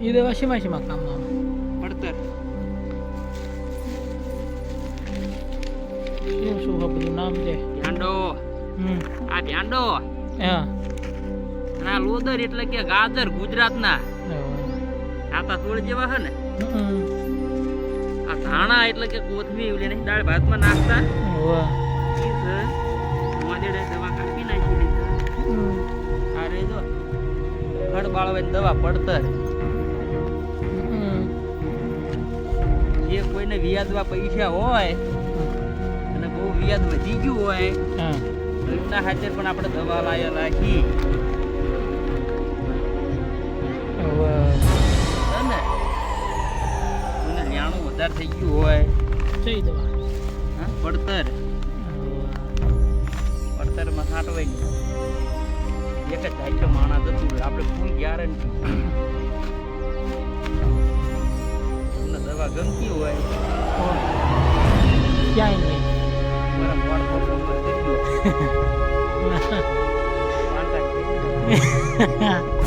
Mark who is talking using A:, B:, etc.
A: એ દવા શેમાં શેમાં કામમાં?
B: પડતર
A: શું શું આ બધું નામ છે
B: ભ્યાંડો આ ભ્યાંડો
A: હા
B: આ લોદર એટલે કે ગાજર ગુજરાતના આતા તોડ જેવા હે ને. આ ધાણા એટલે કે કોથમી ઓલી નહીં દાળ ભાતમાં નાખતા દવા કાપી નાખી
A: અરે.
B: આ જો ખડ બાળવાની દવા પડતર જે કોઈને વ્યાજમાં પૈસા હોય અને બહુ વ્યાજ વધી ગયું હોય એમના હાજર પણ આપણે દવા લાયા રાખી વધારે થઈ ગયું હોય.
A: કઈ દવા?
B: હા પડતર. પડતરમાં છાંટવાય નહીં. એક જ છે માણસ હતું આપણે ફૂલ ગેરંટી ગમતી હોય.
A: ક્યાંય નહીં.
B: નંબર દઈ